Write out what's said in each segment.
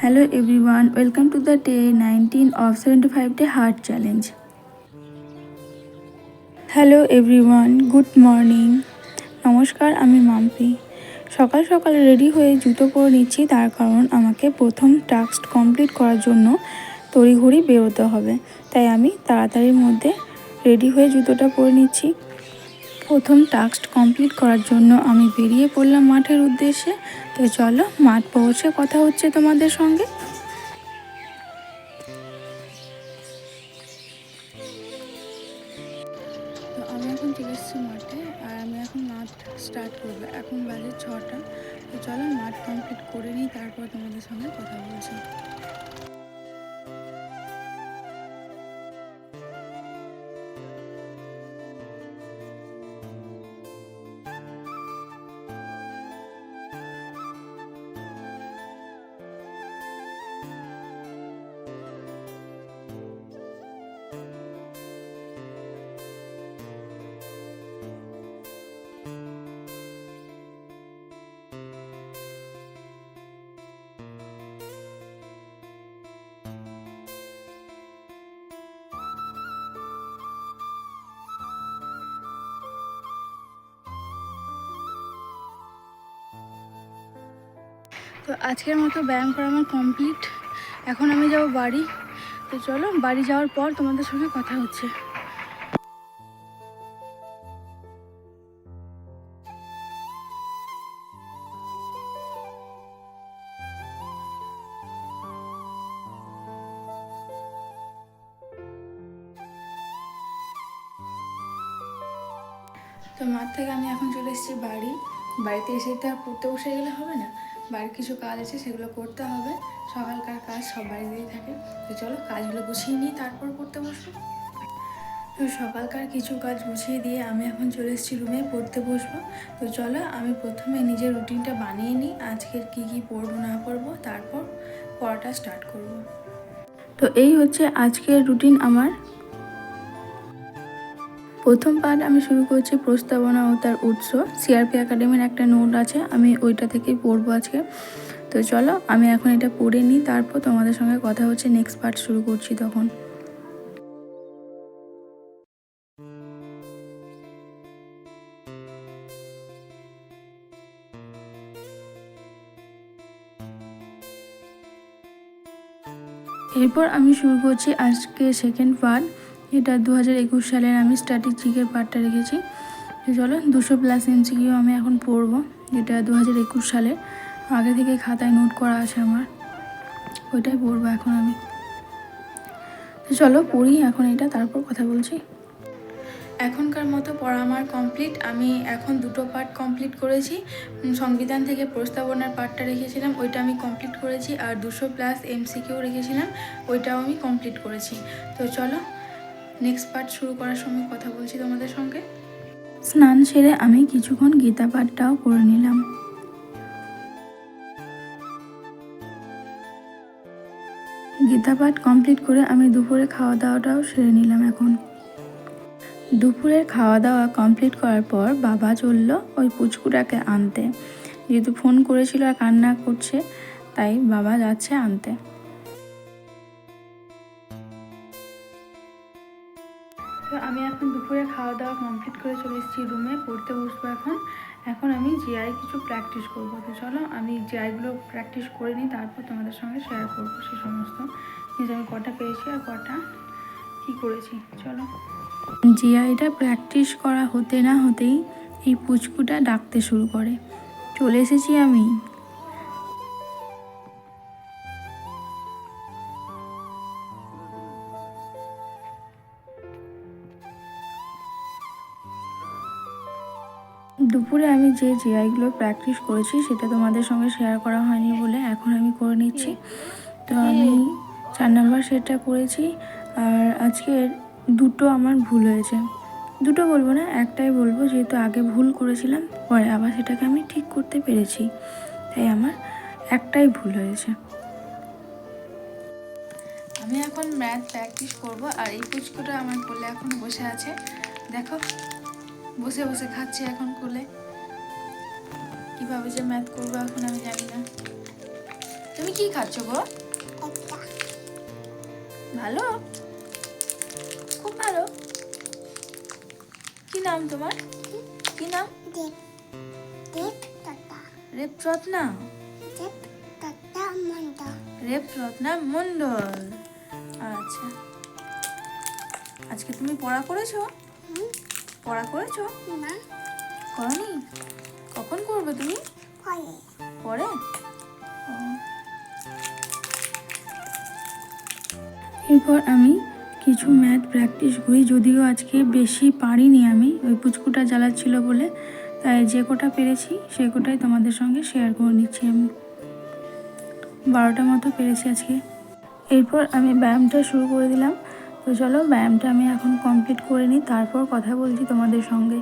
Hello everyone, welcome to the day 19 of 75 day heart challenge. Hello everyone good morning নমস্কার আমি মাম্পি। সকাল সকাল ready হয়ে জুতো পরে নিচ্ছি তার কারণ আমাকে প্রথম টাস্ক কমপ্লিট করার জন্য তড়িঘড়ি বেরোতে হবে। তাই আমি তাড়াতাড়ির মধ্যে রেডি হয়ে জুতোটা পরে নিচ্ছি। প্রথম টাস্ক কমপ্লিট করার জন্য আমি বেরিয়ে পড়লাম মাঠের উদ্দেশ্যে। তো চলো, মাঠ পৌঁছে কথা হচ্ছে তোমাদের সঙ্গে। আমি এখন চলে এসেছি মাঠে, আর আমি এখন মাঠ স্টার্ট করব। এখন বাজে ছটা। তো চলো, মাঠ কমপ্লিট করে নিই, তারপর তোমাদের সঙ্গে কথা বলছি। তো আজকের মতো ব্যায়াম করা আমার কমপ্লিট এখন আমি যাব বাড়ি। তো চলো, বাড়ি যাওয়ার পর তোমাদের সঙ্গে কথা হচ্ছে। তো মাঠ থেকে আমি এখন চলে এসেছি বাড়ি। বাড়িতে এসে তো আর পড়তে বসে গেলে হবে না। বাড়ির কিছু কাজ আছে, সেগুলো করতে হবে। সকালকার কাজ সব বাড়িতেই থাকে। তো চলো, কাজগুলো গুছিয়ে নিই, তারপর করতে বসবো। তো সকালকার কিছু কাজ গুছিয়ে দিয়ে আমি এখন চলে এসেছি রুমে, পড়তে বসবো। তো চলো, আমি প্রথমে নিজের রুটিনটা বানিয়ে নিই। আজকের কি কি পড়ব, না পড়ব, তারপর পড়াটা স্টার্ট করব। তো এই হচ্ছে আজকের রুটিন আমার। প্রথম পার্ট আমি শুরু করছি প্রস্তাবনা ও তার উৎস। সিআরপি একাডেমির একটা নোট আছে, আমি ওইটা থেকেই পড়ব আজকে। তো চলো, আমি এখন এটা পড়ে নিই, তারপর তোমাদের সঙ্গে কথা হচ্ছে নেক্সট পার্ট শুরু করছি তখন। এরপর আমি শুরু করছি আজকে সেকেন্ড পার্ট এটা দু হাজার একুশ সালের আমি স্ট্র্যাটেজিকের পার্টটা রেখেছি। চলো, দুশো প্লাস এমসিকিউ আমি এখন পড়ব, যেটা দু হাজার একুশ সালে আগে থেকে খাতায় নোট করা আছে আমার। ওইটাই পড়ব এখন আমি। চলো, পড়ি এখন এটা, তারপর কথা বলছি। এখনকার মতো পড়া আমার কমপ্লিট আমি এখন দুটো পার্ট কমপ্লিট করেছি। সংবিধান থেকে প্রস্তাবনার পার্টটা রেখেছিলাম, ওইটা আমি কমপ্লিট করেছি। আর দুশো প্লাস এমসিকিউ রেখেছিলাম, ওইটাও আমি কমপ্লিট করেছি। তো চলো নেক্সট পার্ট শুরু করার সময় কথা বলছি তোমাদের সঙ্গে। স্নান সেরে আমি কিছুক্ষণ গীতা পাঠটাও করে নিলাম। গীতা পাঠ কমপ্লিট করে আমি দুপুরে খাওয়া দাওয়াটাও সেরে নিলাম এখন। দুপুরের খাওয়া দাওয়া কমপ্লিট করার পর বাবা চলল ওই পুচকুটাকে আনতে। যেহেতু ফোন করেছিল আর কান্না করছে, তাই বাবা যাচ্ছে আনতে। দুপুরে খাওয়া দাওয়া কমপ্লিট করে চলে এসেছি রুমে পড়তে বসবো এখন। এখন আমি জিআই কিছু প্র্যাকটিস করব। তো চলো, আমি জিআইগুলো প্র্যাকটিস করে নিই, তারপর তোমাদের সঙ্গে শেয়ার করব সে সমস্ত। জিনিস আমি কটা পেয়েছি আর কটা কী করেছি, চলো। জিআইটা প্র্যাকটিস করা হতে না হতেই এই পুচকুটা ডাকতে শুরু করে। চলে এসেছি আমি দুপুরে আমি যে জিআইগুলো প্র্যাকটিস করেছি সেটা তোমাদের সঙ্গে শেয়ার করা হয়নি বলে এখন আমি করে নিচ্ছি। তো আমি চার নাম্বার সেটটা করেছি আর আজকের দুটো আমার ভুল হয়েছে। দুটো বলব না, একটাই বলব যেহেতু আগে ভুল করেছিলাম, পরে আবার সেটাকে আমি ঠিক করতে পেরেছি। তাই আমার একটাই ভুল হয়েছে। আমি এখন ম্যাথ প্র্যাকটিস করব আর এই পুচকুটা আমার বলে এখন বসে আছে। দেখো। বসে বসে খাচ্ছে এখন কোলে। কীভাবে যে ম্যাথ করব এখন আমি জানি না। তুমি কি খাচ্ছ গো? ভালো? খুব ভালো। কি নাম তোমার? কি নাম? রেপ রত্না রেপ রত্না মন্ডল। আচ্ছা। আজকে তুমি পড়া করেছ? পড়া করেছ? না। করনি? কখন করবে তুমি? পরে। এরপর আমি কিছু ম্যাথ প্র্যাকটিস করি যদিও আজকে বেশি পারিনি আমি। ওই পুচকুটা জ্বালাচ্ছিল বলে তাই যে কটা পেরেছি সে কোটাই তোমাদের সঙ্গে শেয়ার করে নিচ্ছি আমি। বারোটা মতো পেরেছি আজকে। এরপর আমি ব্যায়ামটা শুরু করে দিলাম। তো চলো ব্যায়ামটা আমি এখন কমপ্লিট করে নিই, তারপর কথা বলছি তোমাদের সঙ্গে।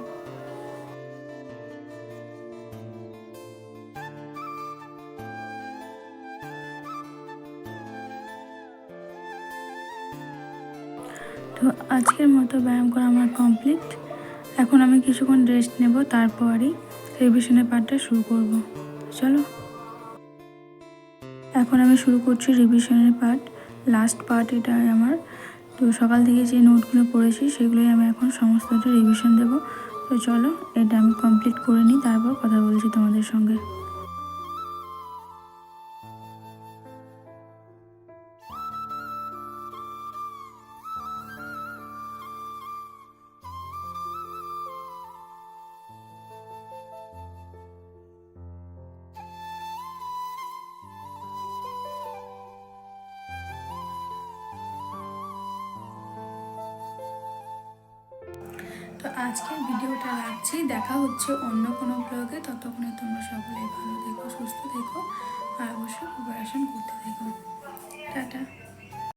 তো আজকের মতো ব্যায়াম করা আমার কমপ্লিট এখন আমি কিছুক্ষণ রেস্ট নেব, তারপরই রিভিশনের পার্টটা শুরু করব। চলো। এখন আমি শুরু করছি রিভিশনের পার্ট লাস্ট পার্ট এটা আমার। তো সকাল থেকে যে নোটগুলো পড়েছি সেগুলোই আমি এখন সমস্তটা রিভিশন দেবো। তো চলো, এটা আমি কমপ্লিট করে নিই, তারপর কথা বলছি তোমাদের সঙ্গে। তো আজকের ভিডিওটা রাখছি। দেখা হচ্ছে অন্য কোনো ব্লগে। ততক্ষণে তোমরা সকলে ভালো থেকো, সুস্থ থেকো, আর অবশ্যই প্রিপারেশন করতে থেকো। টাটা।